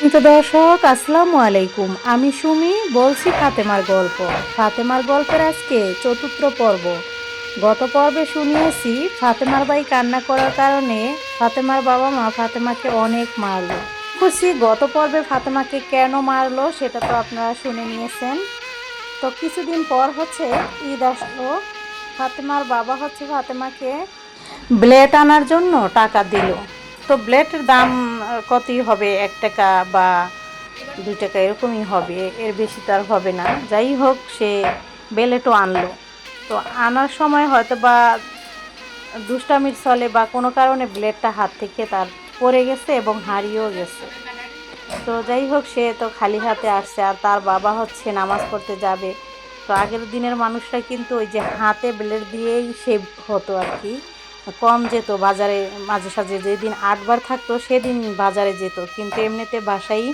তো দর্শক, আসসালামু আলাইকুম। আমি সুমি, বলছি ফাতেমার গল্প। ফাতেমার গল্পের আজকে চতুর্থ পর্ব। গত পর্বে শুনিয়েছি, ফাতেমার ভাই কান্না করার কারণে ফাতেমার বাবা মা ফাতেমাকে অনেক মারলো। খুশি, গত পর্বে ফাতেমাকে কেন মারলো সেটা তো আপনারা শুনে নিয়েছেন। তো কিছুদিন পর হচ্ছে ঈদ আসলো। ফাতেমার বাবা হচ্ছে ফাতেমাকে ব্লেড আনার জন্য টাকা দিল। তো ব্লেডের দাম কতই হবে? এক টাকা বা দুই টাকা এরকমই হবে। এর বেশি তার হবে না। যাই হোক, সে বেলেটও আনলো। তো আনার সময় হয়তো বা দুষ্টামির চলে বা কোনো কারণে ব্লেডটা হাত থেকে তার পড়ে গেছে এবং হারিয়েও গেছে। তো যাই হোক, সে তো খালি হাতে আসছে আর তার বাবা হচ্ছে নামাজ পড়তে যাবে। তো আগের দিনের মানুষরা কিন্তু ওই যে হাতে ব্লেড দিয়েই সে হতো আর কি। কম যেত, বাজারে মাঝে সাঝে যেদিন আটবার থাকতো সেদিন বাজারে যেত। কিন্তু এমনিতে বাসায়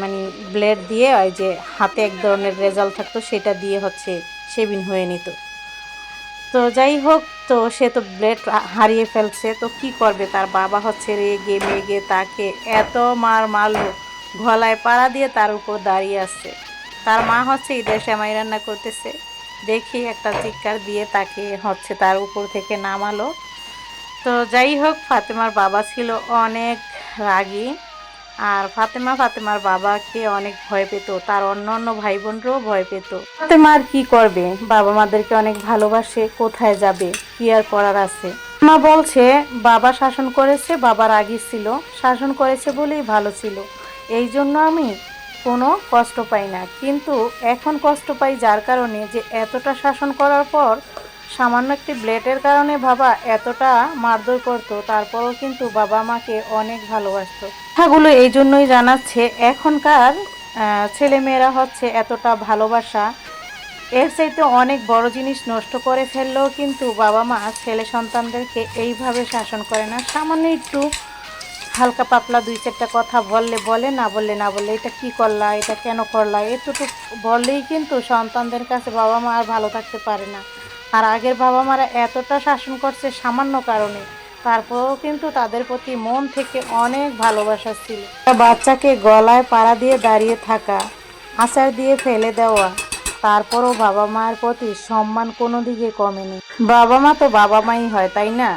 মানে ব্লেড দিয়ে ওই যে হাতে এক ধরনের রেজাল্ট থাকতো, সেটা দিয়ে হচ্ছে সেবিন হয়ে নিত। তো যাই হোক, তো সে তো ব্লেড হারিয়ে ফেলছে। তো কি করবে? তার বাবা হচ্ছে রেগে মেগে তাকে এত মার মারলো, গলায় পাড়া দিয়ে তার উপর দাঁড়িয়ে আছে। তার মা হচ্ছে ঈদের সেমাই রান্না করতেছে। দেখি একটা চিৎকার দিয়ে তাকে হচ্ছে তার উপর থেকে নামালো। তো যাই হোক, ফাতেমার বাবা ছিল অনেক রাগী। আর ফাতেমা, ফাতেমার বাবাকে অনেক ভয় পেত। তার অন্য অন্য ভাই বোনরাও ভয় পেত। ফাতেমার কি করবে? বাবা মাদেরকে অনেক ভালোবাসে, কোথায় যাবে? কি আর করার আছে? মা বলছে, বাবা শাসন করেছে, বাবা রাগী ছিল। শাসন করেছে বলেই ভালো ছিল। এই জন্য আমি কোনো কষ্ট পাই না। কিন্তু এখন কষ্ট পাই যার কারণে যে এতটা শাসন করার পর সামান্য একটি ব্লেডের কারণে বাবা এতটা মারধর করতো, তারপরও কিন্তু বাবা মাকে অনেক ভালোবাসতো। কথাগুলো এই জন্যই জানাচ্ছে, এখনকার ছেলেমেয়েরা হচ্ছে এতটা ভালোবাসা। এর চাইতে অনেক বড় জিনিস নষ্ট করে ফেললেও কিন্তু বাবা মা ছেলে সন্তানদেরকে এইভাবে শাসন করে না। সামান্য একটু হালকা পাতলা দুই চারটা কথা বললে বলে, না বললে না বললে, এটা কি করলা, এটা কেন করলা? এতটুকু বললেই কিন্তু সন্তানদের কাছে বাবা মা আর ভালো থাকতে পারে না। আর আগের বাবা মারা এতটা শাসন করছে সামান্য কারণে। তারপরেও কিন্তু তাদের প্রতি মন থেকে অনেক ভালোবাসা ছিল। বাচ্চাকে গলায় পাড়া দিয়ে দাঁড়িয়ে থাকা, আচার দিয়ে ফেলে দেওয়া, তারপরও বাবা মার প্রতি সম্মান কোনো দিকে কমেনি। বাবা মা তো বাবা মাই হয়, তাই না?